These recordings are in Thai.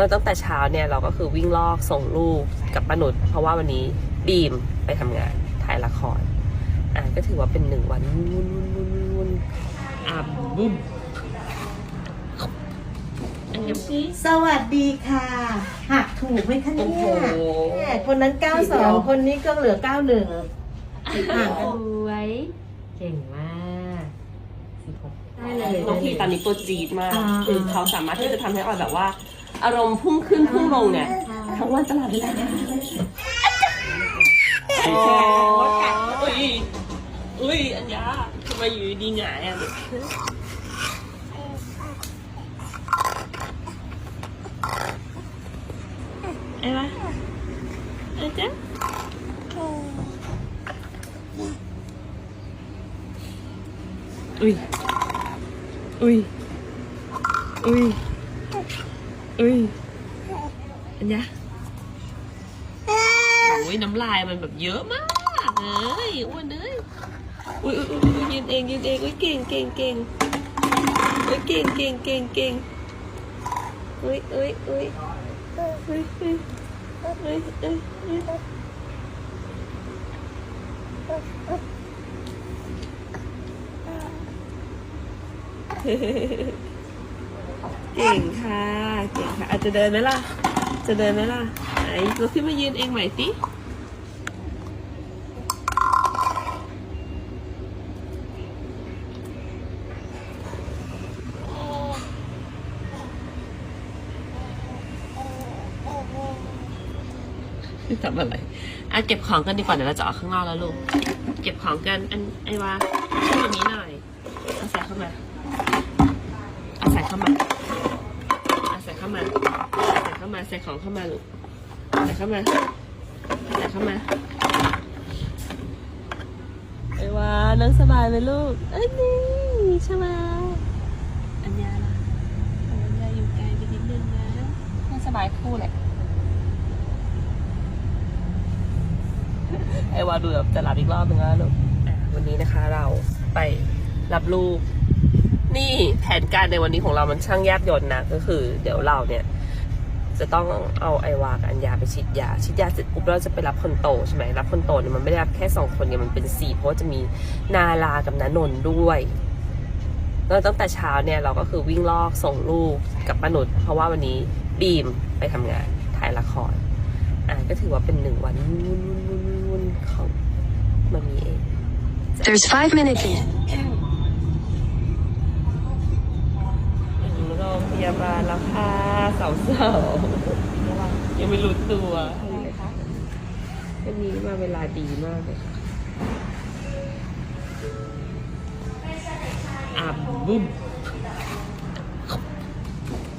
แล้วตั้งแต่เช้าเนี่ยเราก็คือวิ่งลอกส่งลูกกับป้านุชเพราะว่าวันนี้บีมไปทำงานถ่ายละครอะก็ถือว่าเป็นหนึ่งวันวุ่นวุ่นวุ่นวุ่นอะบุ้มอันนี้สิสวัสดีค่ะหักถูกไหมคะโอ้เนี่ยโหแหมคนนั้น 92 คนนี้ก็เหลือ 91ห่างกันสวยเก่งมากสิบหกได้เลยน้องพีตอนนี้ตัวจี๊ดมากอ่าคือเขาสามารถที่จะทำให้ออยแบบว่า อารมณ์พุ่งขึ้นพุ่งลงเนี่ยทั้งวันตลอดเวลาโอ้อุ้ยอุ้ยอัญญาทำไมอยู่ดีๆหงายอะไอ้วะไอ้จ๊ะอุ้ยอุ้ยอุ้ย อุ้ยอันเนี้ยโอ้ยน้ำลายมันแบบเยอะมากเลยอ้วนเลยอุ้ยอุ้ยอุ้ยอุ้ยยืนเองยืนเองอุ้ยเก่งเก่งเก่งอุ้ยเก่งเก่งเก่งเก่งอุ้ยอุ้ยอุ้ยอุ้ยอุ้ยอุ้ยอุ้ยอุ้ยเเก่งค่ะเก่งค่ะอาจจะเดินไหมล่ะ จะเดินไหมล่ะไหนลุกขึ้นมายืนเองใหม่สิทำอะไรอะเก็บของกันดีกว่าเดี๋ยวเราจะออกข้างนอกแล้วลูก เก็บของกันอันไอ้วาช่วยแบบนี้หน่อย เอาใส่เข้ามา เอาใส่เข้ามา เอาใส่เข้ามา ใส่ของเข้ามาลูกใส่เข้ามาใส่เข้ามาไอ้วานั่งสบายไหมลูกเอ้ยนี่ใช่ไหมอันยาล่ะอันยาอยู่ไกลไปนิดนึงนะนั่งสบายคู่แหละไอ้วาดูแบบจะหลับอีกรอบนึงแล้วลูกวันนี้นะคะเราไปรับลูกนี่แผนการในวันนี้ของเรามันช่างแยบยนนะก็คือ เดี๋ยวเราเนี่ย จะต้องเอาไอวากับอัญญาไปฉีดยาฉีดยาเสร็จปุ๊บเราจะไปรับคนโตใช่ไหมรับคนโตเนี่ยมันไม่ได้รับแค่สองคนเนี่ยมันเป็นสี่เพราะจะมีนาลากับนานนท์ด้วยแล้วตั้งแต่เช้าเนี่ยเราก็คือวิ่งลอกส่งลูกกับป้านุชเพราะว่าวันนี้บีมไปทำงานถ่ายละครอะก็ถือว่าเป็นหนึ่งวันวุ่นวุ่นวุ่นวุ่นของมามีเอง There's five minutes in. ยาบาลแล้วค่ะสาวสาวๆยังไม่รู้ตัววันนี้มาเวลาดีมากเลยค่ะอะบุ้ม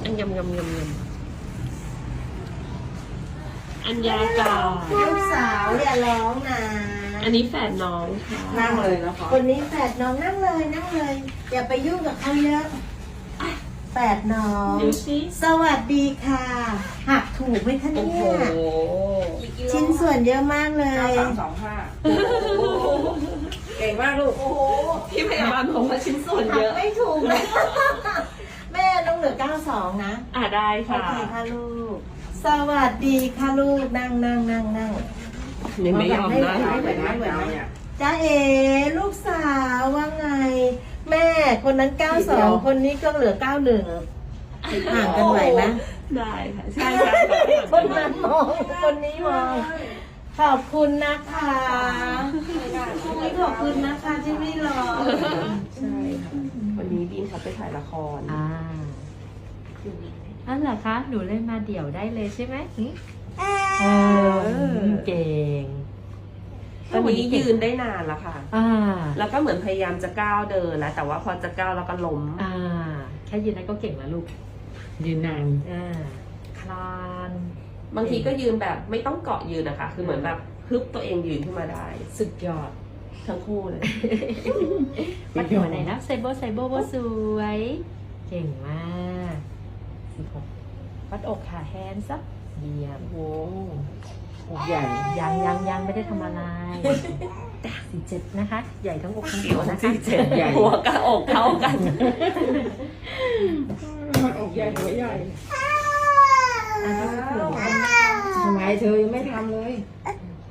อันยำยำยำยำอันยากาลูกสาวอย่าร้องนะอันนี้แฝดน้องค่ะนั่งเลยนะคะคนนี้แฝดน้องนั่งเลยนั่งเลย อย่าไปยุ่งกับเขาเยอะ แฝดน้อง ดูสิสวัสดีค่ะ หักถูกไหมคะโอ้เนี่โหยชิ้นส่วนเยอะมากเลยเก่งมากลูกพี่พยาบาลบอกว่าชิ้นส่วนหัเยกอะไม่ถูกเลย แม่ต้องเหลือ92นะ อะได้โอค่ะเคค่ะลูก สวัสดีค่ะลูก นั่งนั่งนั่งนั่ง ยังไม่ยอมนะไม่ไหวไม่ไหวจ้าเอลูกสาวว่าไง แม่ คนนั้น92คนนี้ก็เหลือ91ห่างกันไหวไหมได้ค่ะใช่ค่ะคนนั้นมองคนนี้มองขอบคุณนะคะนี่ขอบคุณนะคะที่ไม่รอใช่ค่ะวันนี้บีมเขาไปถ่ายละครอ่านั่นเหรอคะ หนูเล่นมาเดี่ยวได้เลยใช่ไหมหึเออเก่ง ตอนนี้ยืนได้นานแล้วค่ะอ่าแล้วก็เหมือนพยายามจะก้าวเดินแล้วแต่ว่าพอจะก้าวแล้วก็ล้มอ่า แค่ยืนได้ก็เก่งแล้วลูกยืนนานอ่าคลาน บางทีก็ยืนแบบไม่ต้องเกาะยืนนะคะ คือเหมือนแบบฮึบตัวเองยืนขึ้นมาได้ สุดยอดทั้งคู่เลยวัดหัวไหนอยนะไซโบไซโบว่าสวย เก่งมากสิบหกวัดอกขาแฮนด์ซักเยี่ยมโอ้ ใหญ่ยังยังยังไม่ได้ทำอะไรสี่เจ็ดนะคะ ใหญ่ทั้งอกทั้งเดี๋ตัยววนะคะสี่เจ็ดหัวกับอกเท่ากันอกใหญ่หัวใหญ่เธอยังไม่ทำเลย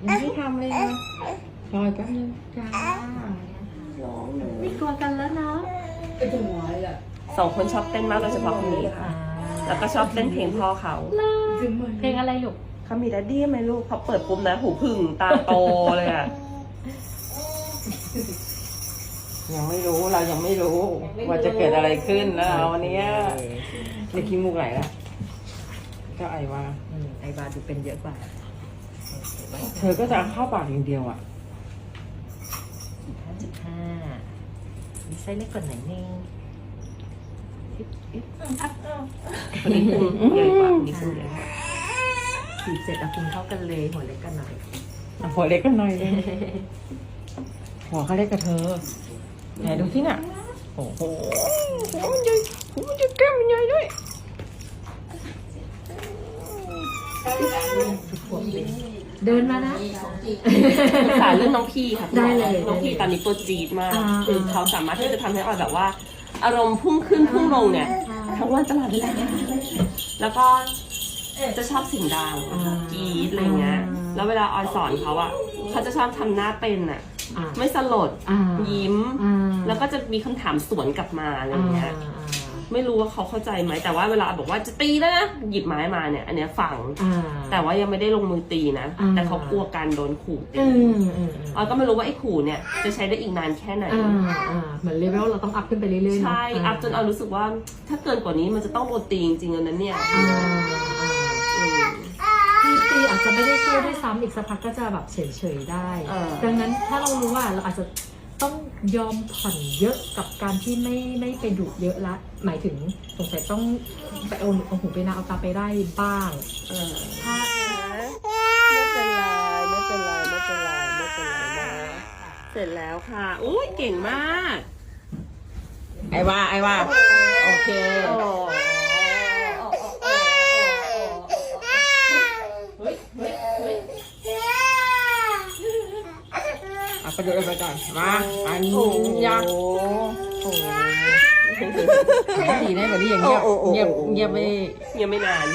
ยังไม่ทำเลยนะคอยแป๊บนึงจ้าไม่กลัวกันแล้วเนาะสองคนชอบเต้นมากโดยเฉพาะคนนี้ค่ะแล้วก็ชอบเต้นเพลงพ่อเขาเพลงอะไรลูก เขามีดัดดี้ไหมลูกพอเปิดปุ๊บนะ หูพึ่งตาโตเลยอะยังไม่รู้เรายังไม่รู้ ว่าจะเกิดอะไรขึ้นนะเราวันเนี้ยในขี้มูกไหลละก็ไอว่า อืมไอบาดูเป็นเยอะกว่าเธอก็จะเอาเข้าปากอย่างเดียวอะ ห้าจุดห้ามีไส้เล็กกว่าไหนอยนึงคนนี้พุงใหญ่กว่าคนนี้พุงใหญ่กว่า ขีดเสร็จแล้วกินเข้ากันเลยหัวเล็กกันหน่อยอะหัวเล็กกันหน่อยเลยหัวเขาเล็กกับเธอไหนดูที่น่ะโอ้โหหัวมันใหญ่หัวมันใหญ่แก้มมันใหญ่ด้วยเดินมานะปรึกษาเรื่องน้องพี่ค่ะคุณหมอได้เลยน้องพี่ตอนนี้ตัวจี๊ดมากอ่าคือเขาสามารถที่จะทำให้ออยแบบว่า อารมณ์พุ่งขึ้นพุ่งลงเนี่ยทั้งวันตลอดเวลาแล้วก็ จะชอบเสียงดังอ่ากรี๊ดอะไรเงี้ยอ่าแล้วเวลาออยสอนเขาอะเขาจะชอบทำหน้าเป็นอะอ่าไม่สลดอ่ายิ้ม อ่าแล้วก็จะมีคำถามสวนกลับมาอะไรอ่าเงี้ย ไม่รู้ว่าเขาเข้าใจไหมแต่ว่าเวลาบอกว่าจะตีแล้วนะหยิบไม้มาเนี่ย อันเนี้ยฟัง อ่า แต่ว่ายังไม่ได้ลงมือตีนะ อ่า แต่เขากลัวการโดนขู่ตีอืมอืมอืมออยก็ไม่รู้ว่าไอ้ขู่เนี่ยจะใช้ได้อีกนานแค่ไหน อ่าอ่าเหมือนเลเวลเราต้องอัพขึ้นไปเรื่อยๆเนอะใช่ อัพจนเอารู้สึกว่า ถ้าเกินกว่านี้มันจะต้องโดนตีจริงๆอันนั้นเนี่ย อ่าอืมตีตีอา จจะไม่ได้ช่วยด้วยซ้ำอีกสักพักก็จะแบบเฉยๆได้ เออ ดังนั้นถ้าเรารู้ว่าเราอาจจะต้องยอมผ่อนเยอะกับการที่ไม่ไม่ไปดุเยอะละ หมายถึงสงสัยต้องไปเอาเอาหูไปนาเอาตาไปได้บ้างเออถ้า ไม่เป็นไรไม่เป็นไรไม่เป็นไรไม่เป็นไรนะเสร็จแล้วค่ะอุ้ยเก่งมากไอว่าไอว่าโอเค โอ้ เอาไปดูไปก่อนมาอันนี้ยักษ์โอ้ดีได้แบบนี้อย่างเงียบโอ้โอ้โอ้เงียบเงียบไม่ยังไม่นาน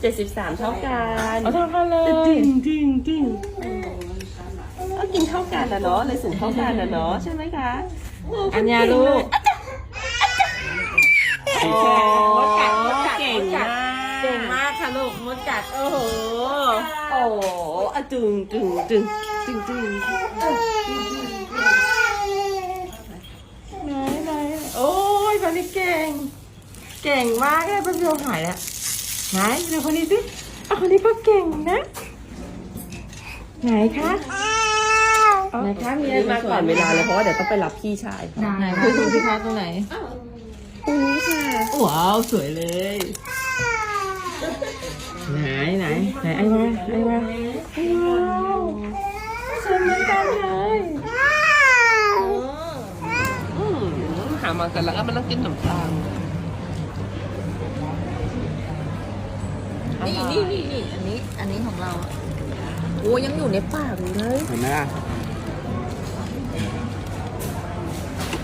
เจ็ดสิบสามเท่ากันเอาเท่ากันเลยจริงจริงจริงก็กินเท่ากันนะเนาะเลยสูงเท่ากันนะเนาะใช่ไหมคะโอัญญาลูกโอ้ ค่ะลูกมดกัดโอ้โหโอ้โหอะจึงจึงจึงจึงจึงไหนไหนโอ้ยคนนี้เก่ง เก่งมากเลยเป็นเดียหายแล้วไหนดูคนนี้สิเอาคนนี้ก็เก่งนะ ไหนคะไหนคะมีอะไรมาก่อนเวลาเลยเพราะว่าเดี๋ยวต้องไปรับพี่ชายได้ไหนคะดูสิคะตรงไหนตรงนี้ค่ะว้าวสวยเลย ไหนไหนไหนไอ้วาไอ้วาไอ้วาวสวยเหมือนกันเลยอืมหามากันแล้วก็มานั่งกินขนมปังนี่นี่นี่นี่อันนี้ อันนี้ของเรา โอ้ยังอยู่ในปากอยู่เลย เห็นไหมล่ะ